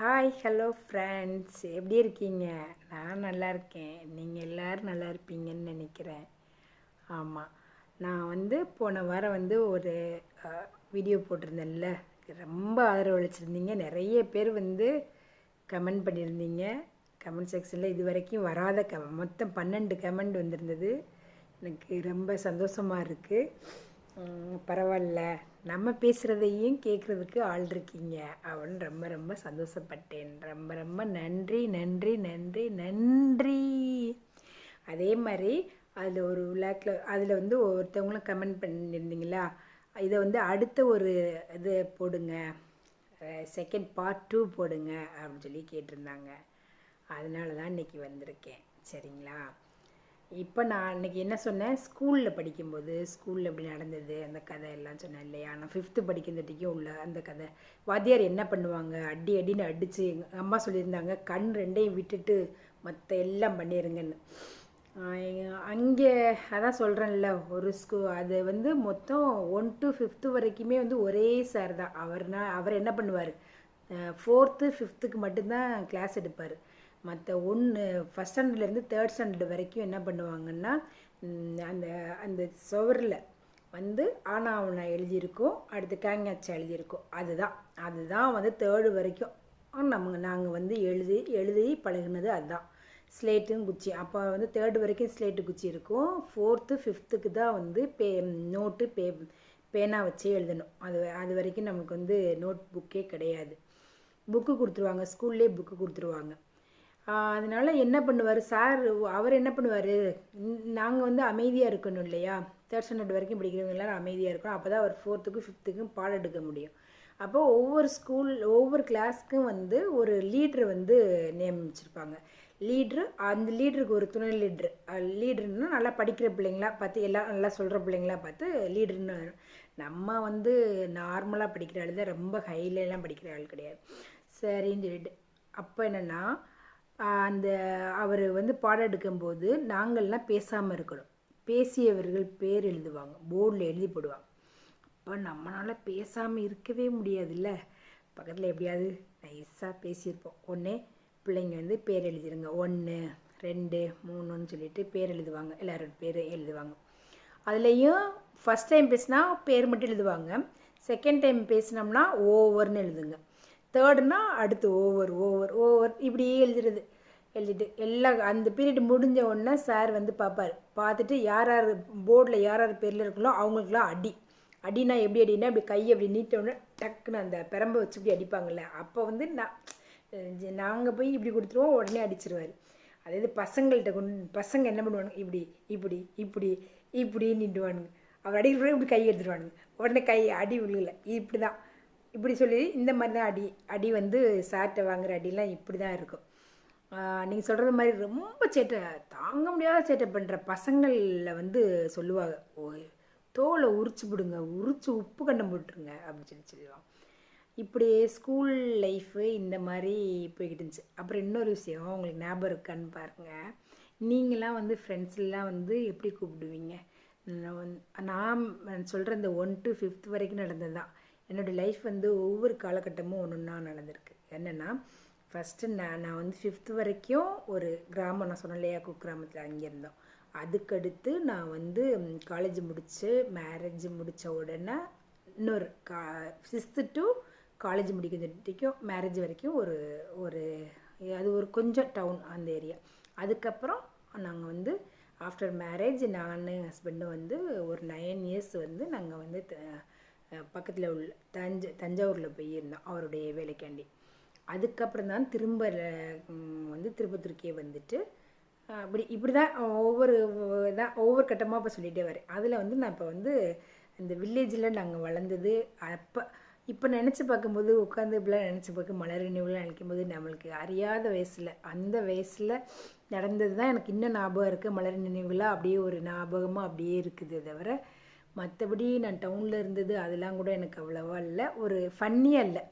Hi hello friends எப்படி இருக்கீங்க? நான் நல்லா இருக்கேன். நீங்கள் எல்லோரும் நல்லா இருப்பீங்கன்னு நினைக்கிறேன். ஆமாம் நான் வந்து போன வாரம் வந்து ஒரு வீடியோ போட்டிருந்தேன்ல. ரொம்ப ஆதரவளிச்சிருந்தீங்க. நிறைய பேர் வந்து கமெண்ட் பண்ணியிருந்தீங்க. கமெண்ட் செக்ஷனில் இது வரைக்கும் வராத க மொத்தம் பன்னெண்டு கமெண்ட் வந்திருந்தது. எனக்கு ரொம்ப சந்தோஷமாக இருக்குது பரவாயில்ல. நம்ம பேசுகிறதையும் கேட்குறதுக்கு ஆள் இருக்கீங்க. அவன் ரொம்ப ரொம்ப சந்தோஷப்பட்டேன். ரொம்ப ரொம்ப நன்றி நன்றி நன்றி நன்றி. அதே மாதிரி அதில் ஒரு விளாக்கில் அதில் வந்து ஒருத்தவங்களும் கமெண்ட் பண்ணியிருந்தீங்களா? இதை வந்து அடுத்த ஒரு இது போடுங்க. செகண்ட் பார்ட் டூ போடுங்க அப்படின்னு சொல்லி கேட்டிருந்தாங்க. அதனால தான் இன்றைக்கி வந்திருக்கேன். சரிங்களா? இப்போ நான் அன்றைக்கி என்ன சொன்னேன்? ஸ்கூலில் படிக்கும்போது ஸ்கூலில் எப்படி நடந்தது அந்த கதை எல்லாம் சொன்னேன் இல்லையா? நான் ஃபிஃப்த்து படிக்கிறதுக்கும் உள்ள அந்த கதை. வாத்தியார் என்ன பண்ணுவாங்க? அடி அடின்னு அடித்து எங்கள் அம்மா சொல்லியிருந்தாங்க கண் ரெண்டையும் விட்டுட்டு மற்ற எல்லாம் பண்ணிடுங்கன்னு அங்கே அதான் சொல்கிறேன்ல ஒரு ஸ்கூ அது வந்து மொத்தம் ஒன் டு ஃபிஃப்த்து வரைக்குமே வந்து ஒரே சார் தான். அவர்னா அவர் என்ன பண்ணுவார்? ஃபோர்த்து ஃபிஃப்த்துக்கு மட்டும்தான் கிளாஸ் எடுப்பார். மற்ற ஒன்று ஃபஸ்ட் ஸ்டாண்டர்ட்லேருந்து தேர்ட் ஸ்டாண்டர்ட் வரைக்கும் என்ன பண்ணுவாங்கன்னா அந்த அந்த சுவரில் வந்து ஆனாவனா எழுதியிருக்கோம் அடுத்து கேங்காச்சா எழுதியிருக்கோம் அதுதான். அதுதான் வந்து தேர்டு வரைக்கும். நம்ம நாங்கள் வந்து எழுதி எழுதி பழகினது அதுதான். ஸ்லேட்டும் குச்சி. அப்போ வந்து தேர்டு வரைக்கும் ஸ்லேட்டு குச்சி இருக்கும். ஃபோர்த்து ஃபிஃப்த்துக்கு தான் வந்து பே நோட்டு பே பேனா வச்சு எழுதணும். அது அது வரைக்கும் நமக்கு வந்து நோட் புக்கே கிடையாது. புக்கு கொடுத்துருவாங்க. ஸ்கூல்லே புக்கு கொடுத்துருவாங்க. அதனால் என்ன பண்ணுவார்? சார் அவர் என்ன பண்ணுவார்? நாங்கள் வந்து அமைதியாக இருக்கணும் இல்லையா? தேர்ட் ஸ்டாண்டர்ட் வரைக்கும் படிக்கிறவங்க எல்லோரும் அமைதியாக இருக்கணும். அப்போ தான் அவர் ஃபோர்த்துக்கும் ஃபிஃப்த்துக்கும் பாடம் எடுக்க முடியும். அப்போ ஒவ்வொரு ஸ்கூல் ஒவ்வொரு கிளாஸ்க்கும் வந்து ஒரு லீட்ரு வந்து நியமிச்சிருப்பாங்க. லீட்ரு அந்த லீடருக்கு ஒரு துணை லீட்ரு லீட்ருன்னா நல்லா படிக்கிற பிள்ளைங்களா பார்த்து எல்லாம் நல்லா சொல்கிற பிள்ளைங்களா பார்த்து லீடருன்னு நம்ம வந்து நார்மலாக படிக்கிற ஆள் தான் ரொம்ப ஹைலெலாம் படிக்கிற ஆள் கிடையாது. சரின்னு சொல்லிட்டு அப்போ என்னென்னா அந்த அவர் வந்து பாடம் எடுக்கும்போது நாங்கள்லாம் பேசாமல் இருக்கணும். பேசியவர்கள் பேர் எழுதுவாங்க. போர்டில் எழுதி போடுவாங்க. அப்போ நம்மளால் பேசாமல் இருக்கவே முடியாதுல்ல? பக்கத்தில் எப்படியாவது நைஸாக பேசியிருப்போம். ஒன்று பிள்ளைங்க வந்து பேர் எழுதிடுங்க ஒன்று ரெண்டு மூணுன்னு சொல்லிட்டு பேர் எழுதுவாங்க. எல்லோரோட பேர் எழுதுவாங்க. அதுலேயும் ஃபஸ்ட் டைம் பேசினா பேர் மட்டும் எழுதுவாங்க. செகண்ட் டைம் பேசினோம்னா ஓவர்னு எழுதுங்க. தேர்டுனா அடுத்து ஓவர் ஓவர் ஓவர் இப்படியே எழுதுறது. எழுதிட்டு எல்லா அந்த பீரியட் முடிஞ்ச உடனே சார் வந்து பார்ப்பார் பார்த்துட்டு யார் யார் போர்டில் யார் யார் பேரில் இருக்கலோ அவங்களுக்குலாம் அடி. அடினா எப்படி அடினா இப்படி கையை அப்படி நீட்டவுடனே டக்குன்னு அந்த பெரம்பை வச்சு இப்படி அடிப்பாங்கள்ல அப்போ வந்து நான் நாங்கள் போய் இப்படி கொடுத்துருவோம் உடனே அடிச்சிருவார். அதாவது பசங்கள்கிட்ட கொண்டு பசங்க என்ன பண்ணுவானுங்க? இப்படி இப்படி இப்படி இப்படி நின்றுவானுங்க. அவர் அடிக்கிற இப்படி கை எடுத்துருவானுங்க. உடனே கை அடி விழுகலை இப்படி தான் இப்படி சொல்லி இந்த மாதிரி தான் அடி அடி வந்து சார்ட்டை வாங்குகிற அடிலாம் இப்படி தான் இருக்கும். நீங்கள் சொல்கிறது மாதிரி ரொம்ப சேட்டை தாங்க முடியாத சேட்டை பண்ணுற பசங்களில் வந்து சொல்லுவாங்க ஓ தோலை உரிச்சு விடுங்க உரிச்சு உப்பு கண்டம் போட்டுருங்க அப்படின்னு சொல்லி சொல்லுவாங்க. இப்படி ஸ்கூல் லைஃபு இந்த மாதிரி போய்கிட்டு இருந்துச்சு. அப்புறம் இன்னொரு விஷயம் உங்களுக்கு ஞாபகம் இருக்கான்னு பாருங்கள் நீங்களாம் வந்து ஃப்ரெண்ட்ஸ்லாம் வந்து எப்படி கூப்பிடுவீங்க? நான் சொல்கிற இந்த ஒன் டு ஃபிஃப்த் வரைக்கும் நடந்தது தான். என்னோடய லைஃப் வந்து ஒவ்வொரு காலகட்டமும் ஒன்று ஒன்றா நடந்திருக்கு. என்னென்னா ஃபஸ்ட்டு நான் நான் வந்து ஃபிஃப்த்து வரைக்கும் ஒரு கிராமம் நான் சொன்னேன் இல்லையா குக்கிராமத்தில் அங்கே இருந்தோம் அதுக்கடுத்து நான் வந்து காலேஜ் முடித்து மேரேஜ் முடித்த உடனே இன்னொரு கா சிக்ஸ்த்து டு காலேஜ் முடிக்கிறதுக்கும் மேரேஜ் வரைக்கும் ஒரு ஒரு அது ஒரு கொஞ்சம் டவுன் அந்த ஏரியா அதுக்கப்புறம் நாங்கள் வந்து ஆஃப்டர் மேரேஜ் நான் ஹஸ்பண்டும் வந்து ஒரு நைன் இயர்ஸ் வந்து நாங்கள் வந்து பக்கத்தில் உள்ள தஞ்ச தஞ்சாவூரில் போய் இருந்தோம் அவருடைய வேலைக்காண்டி. அதுக்கப்புறம் தான் திரும்ப வந்து திருப்பத்தூருக்கே வந்துட்டு அப்படி இப்படி தான் ஒவ்வொரு தான் ஒவ்வொரு கட்டமாக இப்போ சொல்லிகிட்டே வரேன் அதில் வந்து நான் இப்போ வந்து இந்த வில்லேஜில் நாங்கள் வளர்ந்தது அப்போ இப்போ நினச்சி பார்க்கும்போது உட்காந்து இப்படிலாம் நினச்சி பார்க்க மலர் நினைவுலாம் நினைக்கும் போது நம்மளுக்கு அறியாத வயசில் அந்த வயசில் நடந்தது தான் எனக்கு இன்னும் ஞாபகம் இருக்குது மலர் நினைவுலாம் அப்படியே ஒரு ஞாபகமாக அப்படியே இருக்குது தவிர மற்றபடி நான் டவுனில் இருந்தது அதெல்லாம் கூட எனக்கு அவ்வளோவா இல்லை. ஒரு ஃபன்னியாக இல்லை.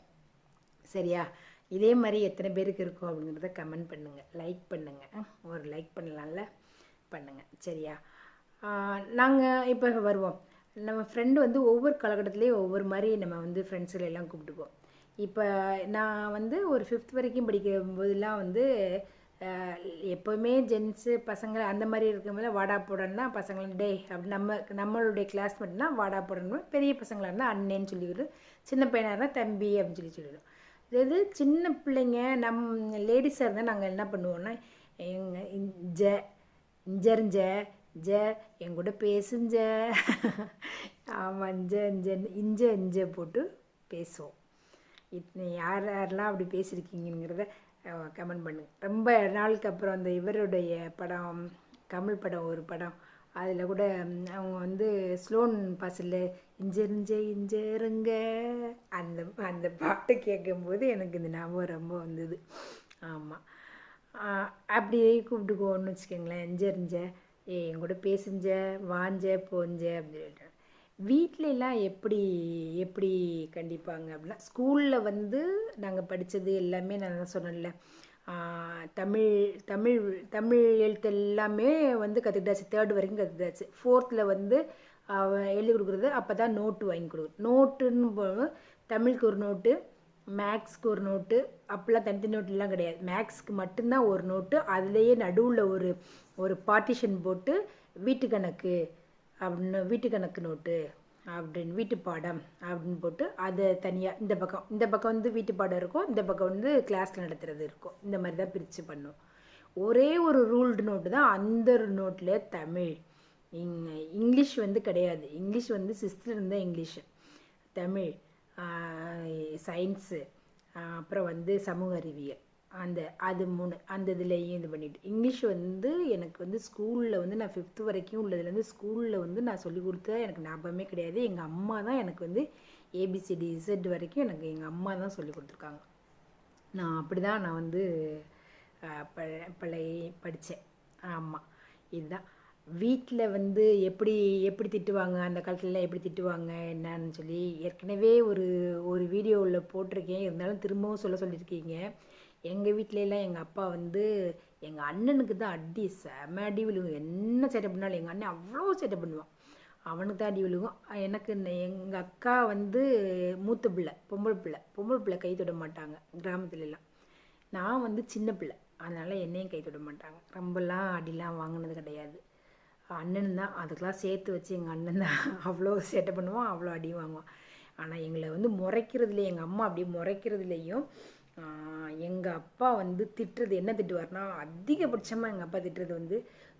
சரியா? இதே மாதிரி எத்தனை பேருக்கு இருக்கும் அப்படிங்கிறத கமெண்ட் பண்ணுங்கள் லைக் பண்ணுங்கள் ஒரு லைக் பண்ணலாம்ல? பண்ணுங்கள் சரியா? நாங்கள் இப்போ வருவோம். நம்ம ஃப்ரெண்டு வந்து ஒவ்வொரு காலகட்டத்துலேயும் ஒவ்வொரு மாதிரி நம்ம வந்து ஃப்ரெண்ட்ஸுகளை எல்லாம் கூப்பிட்டுக்குவோம். இப்போ நான் வந்து ஒரு ஃபிஃப்த் வரைக்கும் படிக்கும் போதெல்லாம் வந்து எப்போவுமே ஜென்ஸு பசங்க அந்த மாதிரி இருக்கும்போது வாடா போடன்னா பசங்களை டே அப்படி நம்ம நம்மளுடைய கிளாஸ்மேட்னா வாடா போடணும் பெரிய பசங்களாக இருந்தால் அண்ணேன்னு சொல்லிவிடும் சின்ன பையனாக இருந்தால் தம்பி அப்படின்னு சொல்லி சொல்லிவிடும் இது சின்ன பிள்ளைங்க நம் லேடிஸாக இருந்தால் நாங்கள் என்ன பண்ணுவோம்னா எங்கள் இஞ்ச இஞ்சரிஞ்ச ஜ என் கூட பேசுஞ்ச ஆமாம் இஞ்ச இஞ்ச இஞ்ச இஞ்ச போட்டு பேசுவோம். இத்தனை யார் யாரெல்லாம் அப்படி பேசியிருக்கீங்கிறத கமெண்ட் பண்ணுங்க. ரொம்ப நாளுக்கு அப்புறம் அந்த இவருடைய படம் கமல் படம் ஒரு படம் அதில் கூட அவங்க வந்து ஸ்லோன் பாசில் இஞ்செறிஞ்ச இஞ்சருங்க அந்த அந்த பாட்டு கேட்கும்போது எனக்கு இந்த ஞாபகம் ரொம்ப வந்தது. ஆமாம் அப்படியே கூப்பிட்டுக்கோன்னு வச்சுக்கோங்களேன். இஞ்செறிஞ்ச ஏ என் கூட பேசுஞ்ச வாஞ்ச போஞ்ச அப்படின்னு சொல்லிட்டு. எல்லாம் எப்படி எப்படி கண்டிப்பாங்க அப்படின்னா ஸ்கூலில் வந்து நாங்கள் படித்தது எல்லாமே நான் தான் சொன்னேன்ல. தமிழ் தமிழ் தமிழ் எழுத்து எல்லாமே வந்து கற்றுக்கிட்டாச்சு. தேர்ட் வரைக்கும் கற்றுக்கிட்டாச்சு. ஃபோர்த்தில் வந்து அவன் எழுதி கொடுக்குறது அப்போ தான் நோட்டு வாங்கி கொடுக்குறது. நோட்டுன்னு போது தமிழுக்கு ஒரு நோட்டு மேக்ஸ்க்கு ஒரு நோட்டு அப்போல்லாம் தனித்தனி நோட்டுலாம் கிடையாது. மேக்ஸ்க்கு மட்டும்தான் ஒரு நோட்டு அதுலேயே நடுவில் ஒரு ஒரு பார்ட்டிஷன் போட்டு வீட்டு கணக்கு அப்படின்னு வீட்டு கணக்கு நோட்டு அப்படின்னு வீட்டு பாடம் அப்படின்னு போட்டு அதை தனியாக இந்த பக்கம் இந்த பக்கம் வந்து வீட்டு பாடம் இருக்கும் இந்த பக்கம் வந்து கிளாஸில் நடத்துகிறது இருக்கும். இந்த மாதிரி தான் பிரித்து பண்ணும். ஒரே ஒரு ரூல்டு நோட்டு தான் அந்த நோட்டில் தமிழ். இங் இங்கிலீஷ் வந்து கிடையாது. இங்கிலீஷ் வந்து சிக்ஸ்த்தில் இருந்தால் இங்கிலீஷு தமிழ் சயின்ஸு அப்புறம் வந்து சமூக அறிவியல். அந்த அது மூணு அந்த இதுலேயும் இது பண்ணிட்டு. இங்கிலீஷ் வந்து எனக்கு வந்து ஸ்கூலில் வந்து நான் ஃபிஃப்த்து வரைக்கும் உள்ளதுலேருந்து ஸ்கூலில் வந்து நான் சொல்லி கொடுத்த எனக்கு ஞாபகமே கிடையாது. எங்கள் அம்மா தான் எனக்கு வந்து ஏபிசிடி இசட் வரைக்கும் எனக்கு எங்கள் அம்மா தான் சொல்லி கொடுத்துருக்காங்க. நான் அப்படி தான் நான் வந்து ப பழைய படித்தேன் ஆமாம் இதுதான். வீட்டில் வந்து எப்படி எப்படி திட்டுவாங்க அந்த காலத்துலலாம் எப்படி திட்டுவாங்க என்னன்னு சொல்லி ஏற்கனவே ஒரு ஒரு வீடியோவில் போட்டிருக்கேன். இருந்தாலும் திரும்பவும் சொல்ல சொல்லியிருக்கீங்க. எங்கள் வீட்டிலலாம் எங்கள் அப்பா வந்து எங்கள் அண்ணனுக்கு தான் அடி செம அடி விழுகும். என்ன சேட்டை பண்ணாலும் எங்கள் அண்ணன் அவ்வளோ சேட்டை பண்ணுவான். அவனுக்கு தான் அடி விழுகும். எனக்கு எங்கள் அக்கா வந்து மூத்த பிள்ளை பொம்பளை பிள்ளை. பொம்பளை பிள்ளை கை தொட மாட்டாங்க கிராமத்துலலாம் நான் வந்து சின்ன பிள்ளை. அதனால் என்னையும் கை தொட மாட்டாங்க. ரொம்பலாம் அடிலாம் வாங்கினது கிடையாது. அண்ணன் தான் அதுக்கெலாம் சேர்த்து வச்சு எங்கள் அண்ணன் தான் அவ்வளோ சேட்டை பண்ணுவான் அவ்வளோ அடி வாங்குவான். ஆனால் எங்களை வந்து முறைக்கிறதுல எங்கள் அம்மா அப்படியே முறைக்கிறதுலையும் எங்கள் அப்பா வந்து திட்டுறது என்ன திட்டுவார்னா அதிகபட்சமாக எங்கள் அப்பா திட்டுறது வந்து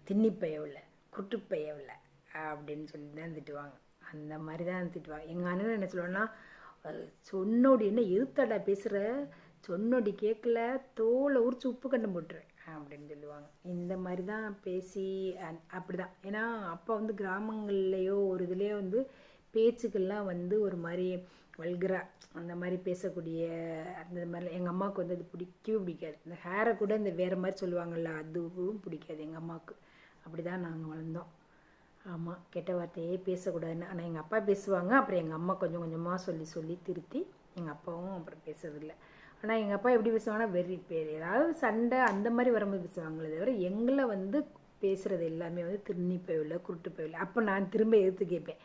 தின்னி பயவில்லை அப்படின்னு சொல்லி தான் திட்டுவாங்க. அந்த மாதிரி தான் திட்டுவாங்க. எங்கள் அண்ணன் என்ன சொல்லுவான்னா சொன்னோடி என்ன எதுத்தாடா பேசுகிற சொன்னோடி கேட்கல தோலை உரிச்சு உப்பு கண்டம் போட்டுருவேன் அப்படின்னு சொல்லுவாங்க. இந்த மாதிரி தான் பேசி அப்படி தான் ஏன்னா அப்பா வந்து கிராமங்கள்லேயோ ஒரு இதுலேயோ வந்து பேச்சுக்கள்லாம் வந்து ஒரு மாதிரி வல்கரா அந்த மாதிரி பேசக்கூடிய அந்த மாதிரிலாம் எங்கள் அம்மாவுக்கு வந்து அது பிடிக்கவே பிடிக்காது. இந்த ஹேரை கூட இந்த வேறு மாதிரி சொல்லுவாங்கள்ல அதுவும் பிடிக்காது எங்கள் அம்மாவுக்கு. அப்படி தான் நாங்கள் வளர்ந்தோம். ஆமாம் கெட்ட வார்த்தையே பேசக்கூடாதுன்னு. ஆனால் எங்கள் அப்பா பேசுவாங்க. அப்புறம் எங்கள் அம்மா கொஞ்சம் கொஞ்சமாக சொல்லி சொல்லி திருத்தி எங்கள் அப்பாவும் அப்புறம் பேசுறதில்ல. ஆனால் எங்கள் அப்பா எப்படி பேசுவாங்கன்னா வெறி பேர். ஏதாவது சண்டை அந்த மாதிரி வரும்போது பேசுவாங்களே தவிர எங்களை வந்து பேசுகிறது எல்லாமே வந்து திண்ணி பயவில்லை குருட்டு பயவில்லை அப்போ நான் திரும்ப எதிர்த்து கேட்பேன்.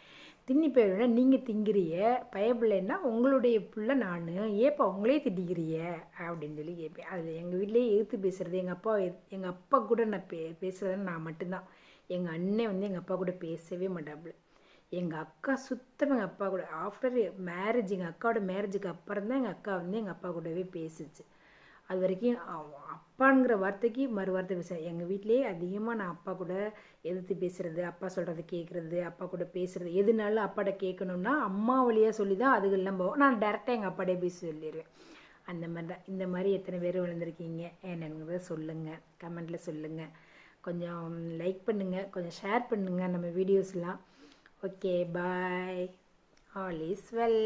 திண்ணி பயவில்லை நீங்கள் திங்கிறிய? பயப்பிள்ளைன்னா உங்களுடைய பிள்ளை நான். ஏப்பா உங்களே திட்டிக்கிறிய? அப்படின்னு சொல்லி கேட்பேன். அது எங்கள் வீட்டிலேயே எதிர்த்து பேசுகிறது எங்கள் அப்பா எங்கள் அப்பா கூட நான் பே பேசுகிறேன்னு நான் மட்டும்தான். எங்கள் அண்ணன் வந்து எங்கள் அப்பா கூட பேசவே மாட்டாப்புல. எங்கள் அக்கா சுத்தமாக எங்கள் அப்பா கூட ஆஃப்டர் மேரேஜ் எங்கள் அக்காவோட மேரேஜுக்கு அப்புறம் தான் எங்கள் அக்கா வந்து எங்கள் அப்பா கூடவே பேசுச்சு. அது வரைக்கும் அப்பாங்கிற வார்த்தைக்கு மறு வார்த்தை பேச எங்கள் வீட்டிலேயே அதிகமாக நான் அப்பா கூட எதிர்த்து பேசுகிறது அப்பா சொல்கிறத கேட்குறது அப்பா கூட பேசுறது எதுனாலும் அப்பாட்ட கேட்கணுன்னா அம்மா வழியாக சொல்லி தான் அதுகள்லாம் போவோம் நான் டேரெக்டாக எங்கள் அப்பாடே பேசி சொல்லிடுவேன் அந்த மாதிரி தான் இந்த மாதிரி எத்தனை பேர் விழுந்திருக்கீங்க என்னங்கிறத சொல்லுங்கள் கமெண்ட்டில் சொல்லுங்கள் கொஞ்சம் லைக் பண்ணுங்கள் கொஞ்சம் ஷேர் பண்ணுங்கள் நம்ம வீடியோஸ்லாம் okay bye all is well